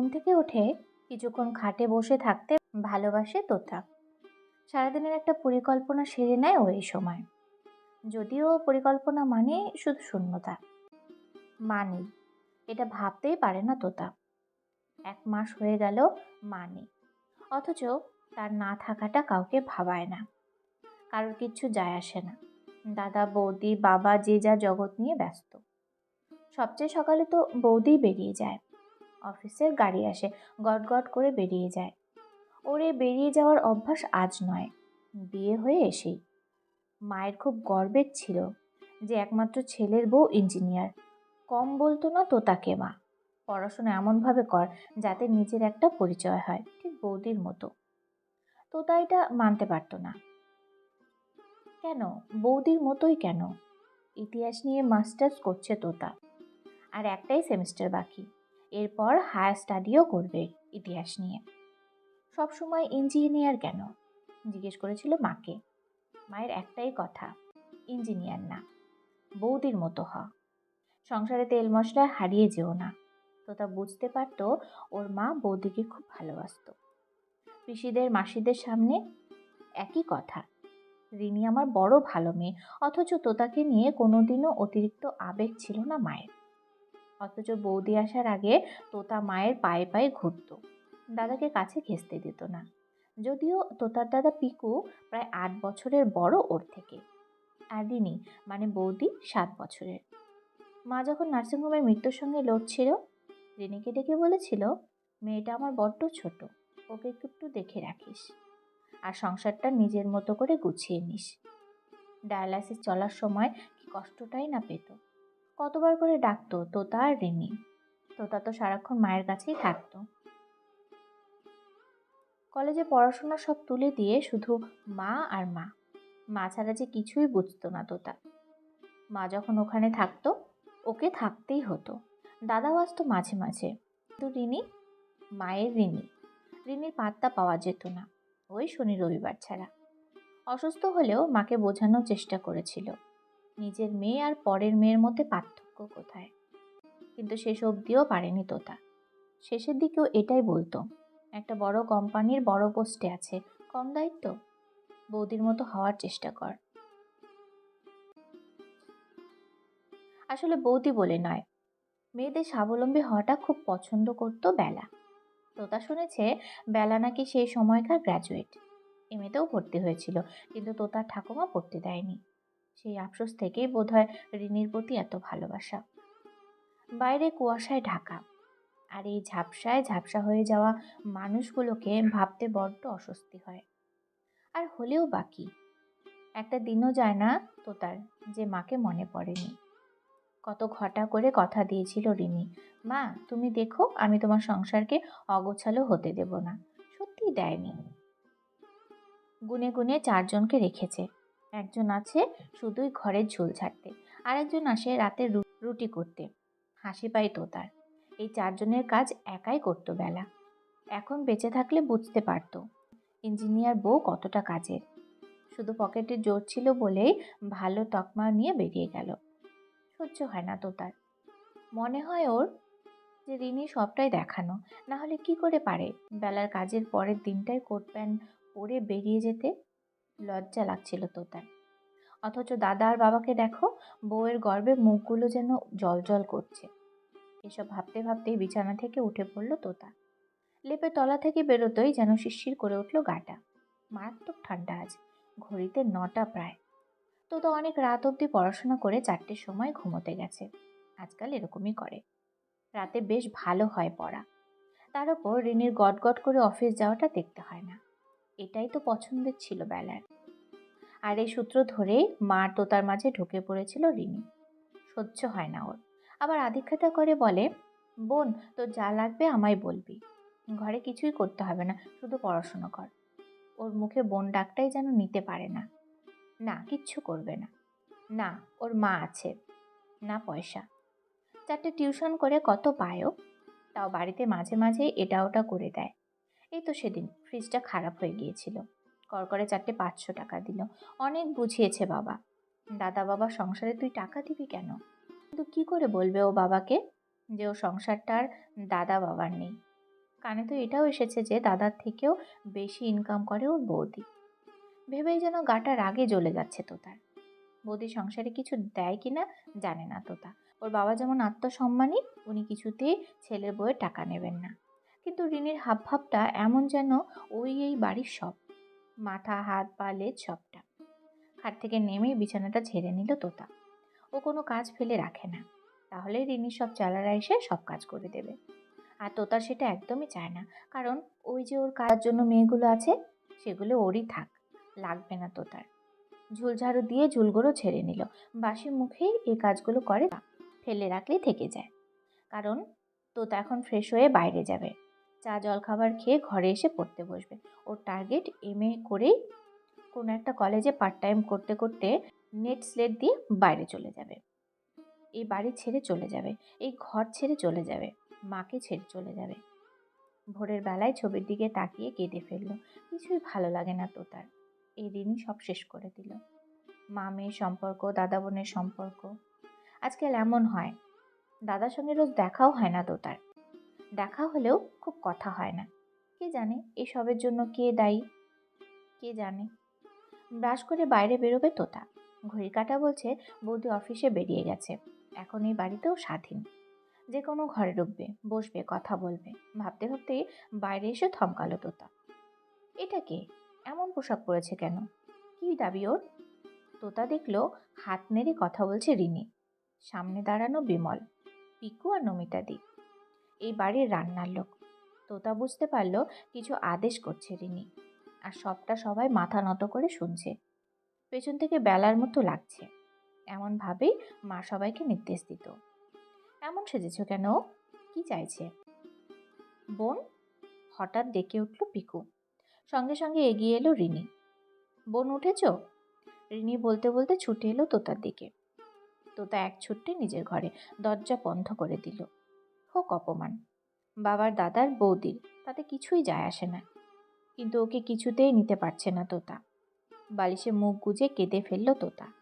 ঘুম থেকে উঠে কিছুক্ষণ খাটে বসে থাকতে ভালোবাসে তোতা। সারাদিনের একটা পরিকল্পনা সেরে নেয় ও এই সময়। যদিও পরিকল্পনা মানে শুধু শূন্যতা। মা নেই এটা ভাবতেই পারে না তোতা। এক মাস হয়ে গেল মা নেই অথচ তার না থাকাটা কাউকে ভাবায় না। কারোর কিচ্ছু যায় আসে না। দাদা, বৌদি, বাবা, যে যা জগৎ নিয়ে ব্যস্ত। সবচেয়ে সকালে তো বৌদিই বেরিয়ে যায়। অফিসের গাড়ি আসে, গট গট করে বেরিয়ে যায়। ওরে, বেরিয়ে যাওয়ার অভ্যাস আজ নয়। বিয়ে হয়ে এসেই। মায়ের খুব গর্বের ছিল যে একমাত্র ছেলের বউ ইঞ্জিনিয়ার। কম বলতো না তো তাকে মা। পড়াশোনা এমনভাবে কর যাতে নিজের একটা পরিচয় হয়, ঠিক বৌদির মতো। তোতা এটা মানতে পারতো না। কেন? বৌদির মতোই কেন? ইতিহাস নিয়ে মাস্টার্স করছে তোতা আর একটাই সেমিস্টার বাকি। এরপর হায়ার স্টাডিও করবে ইতিহাস নিয়ে। সবসময় ইঞ্জিনিয়ার কেন? জিজ্ঞেস করেছিল মাকে। মায়ের একটাই কথা ইঞ্জিনিয়ার না, বৌদির মতো হ সংসারে তেল মশলা হারিয়ে যেও না। তো তা বুঝতে পারতো ওর মা বৌদিকে খুব ভালোবাসতো। পিসিদের মাসিদের সামনে একই কথা রিনি আমার বড় ভালো মেয়ে, অথচ তোতাকে নিয়ে কোনোদিনও অতিরিক্ত আবেগ ছিল না মায়ের। অথচ বৌদি আসার আগে তোতা মায়ের পায়ে পায়ে ঘুরতো। দাদাকে কাছে ঘেঁচতে দিত না। যদিও তোতার দাদা পিকু প্রায় আট বছরের বড় ওর থেকে। আর মানে বৌদি সাত বছরের। মা যখন নার্সিংহোমের মৃত্যুর সঙ্গে লড়ছিল রিনিকে ডেকে বলেছিল, মেয়েটা আমার বড্ড ছোট, ওকে একটু একটু দেখে রাখিস। আর সংসারটা নিজের মতো করে গুছিয়ে নিস। ডায়ালাইসিস চলার সময় কি কষ্টটাই না পেত। কতবার করে ডাকতো তোতা আর রিনি তোতা তো সারাক্ষণ মায়ের কাছেই থাকতো। কলেজে পড়াশোনা সব তুলে দিয়ে শুধু মা আর মা। মা ছাড়া যে কিছুই বুঝতো না তোতা। মা যখন ওখানে থাকতো, ওকে থাকতেই হতো। দাদাও আসতো মাঝে মাঝে। কিন্তু রিনি মায়ের রিনি রিনির পাত্তা পাওয়া যেত না। ওই শনি রবিবার ছাড়া। অসুস্থ হলেও মাকে বোঝানোর চেষ্টা করেছিল। নিজের মেয়ে আর পরের মেয়ের মধ্যে পার্থক্য কোথায়? কিন্তু শেষ অবধিও পারেনি তোতা। শেষের দিকেও এটাই বলতো, একটা বড় কোম্পানির বড় পোস্টে আছে, কম দায়িত্ব? বৌদির মতো হওয়ার চেষ্টা কর। আসলে বৌদি বলে নয়, মেয়েদের স্বাবলম্বী হওয়াটা খুব পছন্দ করতো বেলা। তোতা শুনেছে, বেলা নাকি সেই সময়কার গ্র্যাজুয়েট এমএতেও ভর্তি হয়েছিল, কিন্তু তোতার ঠাকুমা পড়তে দেয়নি। সেই আফসোস থেকেই বোধহয় রিনির প্রতি এত ভালোবাসা। বাইরে কুয়াশায় ঢাকা। আর এই ঝাপসায় ঝাপসা হয়ে যাওয়া মানুষগুলোকে ভাবতে বড্ড অস্বস্তি হয়। আর হলেও বাকি। একটা দিনও যায় না তোতার যে মাকে মনে পড়েনি। কত ঘটা করে কথা দিয়েছিল রিনি, মা, তুমি দেখো, আমি তোমার সংসারকে অগোছালো হতে দেব না। সত্যি দেয়নি। গুনে গুনে চারজনকে রেখেছে। একজন আছে শুধুই ঘরের ঝোল ছাড়তে, আরেকজন আসে রাতে রুটি করতে। হাসি পাই তোতার এই চারজনের কাজ একাই করতো বেলা। এখন বেঁচে থাকলে বুঝতে পারতো ইঞ্জিনিয়ার বউ কতটা কাজের। শুধু পকেটে জোর ছিল বলেই ভালো তকমা নিয়ে বেরিয়ে গেল। সহ্য হয় না তো তার। মনে হয় ওর যে রিনি সবটাই দেখানো, না হলে কি করে পারে? বেলার কাজের পরের দিনটাই কোট প্যান্ট পরে বেরিয়ে যেতে লজ্জা লাগছিল তো তার। অথচ দাদা আর বাবাকে দেখো, বউয়ের গর্বে মুখগুলো যেন জল জল করছে। এসব ভাবতে ভাবতেই বিছানা থেকে উঠে পড়ল তোতা। লেপে তলা থেকে বেরোতেই যেন শিরশির করে উঠল গাটা। মারাত্মক ঠান্ডা আজ, ঘড়িতে নটা প্রায়। তোতা অনেক রাত অবধি পড়াশোনা করে চারটের সময় ঘুমোতে গেছে। আজকাল এরকমই করে। রাতে বেশ ভালো হয় পড়া। তার ওপর রিনির গট গট করে অফিস যাওয়াটা দেখতে হয় না। এটাই তো পছন্দের ছিল বেলার। আর এই সূত্র ধরেই মা তোতার মাঝে ঢুকে পড়েছিল রিনি সহ্য হয় না ওর। আবার আধিক্ষেতা করে বলে, বোন, তোর যা লাগবে আমায় বলবি। ঘরে কিছুই করতে হবে না, শুধু পড়াশুনো কর। ওর মুখে বোন ডাকটাই যেন নিতে পারে না। না, কিচ্ছু করবে না। না, ওর মা আছে। না পয়সা। চারটে টিউশন করে কত পায়ও তাও বাড়িতে মাঝে মাঝে এটা ওটা করে দেয়। এই তো সেদিন ফ্রিজটা খারাপ হয়ে গিয়েছিল। করকরে চারটে পাঁচশো টাকা দিল। অনেক বুঝিয়েছে বাবা। দাদা বাবা, সংসারে তুই টাকা দিবি কেন? কিন্তু কি করে বলবে ও বাবাকে যে ও সংসারটার দাদা বাবার নেই? কানে তো এটাও এসেছে যে দাদার থেকেও বেশি ইনকাম করে ওর বৌদি। ভেবেই যেন গাটা রাগে জ্বলে যাচ্ছে তোতার। বৌদি সংসারে কিছু দেয় কিনা জানে না তোতা। ওর বাবা যেমন আত্মসম্মানী, উনি কিছুতেই ছেলের বউয়ের টাকা নেবেন না। কিন্তু রিনির হাবভাবটা এমন যেন ওই এই বাড়ির সব। মাথা, হাত, পা, লেজ সবটা। খাট থেকে নেমেই বিছানাটা ঝেড়ে নিল তোতা। ও কোনো কাজ ফেলে রাখে না। তাহলে রিনির সব চালারা এসে সব কাজ করে দেবে। আর তোতা সেটা একদমই চায় না। কারণ ওই যে ওর কাজের জন্য মেয়েগুলো আছে, সেগুলো ওরই থাক। লাগবে না তোতার। ঝুলঝাড়ু দিয়ে ঝুলগুলো ছেড়ে নিল। বাসি মুখেই এই কাজগুলো করে। ফেলে রাখলেই থেকে যায়। কারণ তোতা এখন ফ্রেশ হয়ে বাইরে যাবে। চা জলখাবার খেয়ে ঘরে এসে পড়তে বসবে। ওর টার্গেট এম এ করেই কোনো একটা কলেজে পার্ট টাইম করতে করতে নেট স্লেট দিয়ে বাইরে চলে যাবে। এই বাড়ি ছেড়ে চলে যাবে, এই ঘর ছেড়ে চলে যাবে, মাকে ছেড়ে চলে যাবে। ভোরের বেলায় ছবির দিকে তাকিয়ে কেঁদে ফেলল, কিছুই ভালো লাগে না তোতার এই ঋণই সব শেষ করে দিল। মা মেয়ের সম্পর্ক, দাদা বোনের সম্পর্ক, আজকাল এমন হয়, দাদার সঙ্গে রোজ দেখাও হয় না তোতার দেখা হলেও খুব কথা হয় না। কে জানে এসবের জন্য কে দায়ী? কে জানে? ব্রাশ করে বাইরে বেরোবে তোতা। ঘড়ি কাটা বলছে বৌদি অফিসে বেরিয়ে গেছে। এখন এই বাড়িতেও স্বাধীন। যে কোনো ঘরে ঢুকবে, বসবে, কথা বলবে। ভাবতে ভাবতে বাইরে এসে থমকালো তোতা। এটা কে? এমন পোশাক পরেছে কেন? কি দাবি ওর? তোতা দেখল হাত নেড়ে কথা বলছে রিনি। সামনে দাঁড়ানো বিমল। পিকু আর নমিতাদি এই বাড়ির রান্নার লোক। তোতা বুঝতে পারল কিছু আদেশ করছে রিনি। আর সবটা সবাই মাথা নত করে শুনছে। পেছন থেকে বেলার মতো লাগছে। এমনভাবেই মা সবাইকে নির্দেশ দিত। এমন সেজেছ কেন? কি চাইছে? বোন? হঠাৎ ডেকে উঠল পিকু। সঙ্গে সঙ্গে এগিয়ে এলো রিনি। বোন উঠেছ? রিনি বলতে বলতে ছুটে এলো তোতার দিকে। তোতা এক ছুট্টে নিজের ঘরে দরজা বন্ধ করে দিল। হোক অপমান। বাবার দাদার বৌদির তাতে কিছুই যায় আসে না। কিন্তু ওকে কিছুতেই নিতে পারছে না তোতা। বালিশে মুখ গুজে কেঁদে ফেলল তোতা।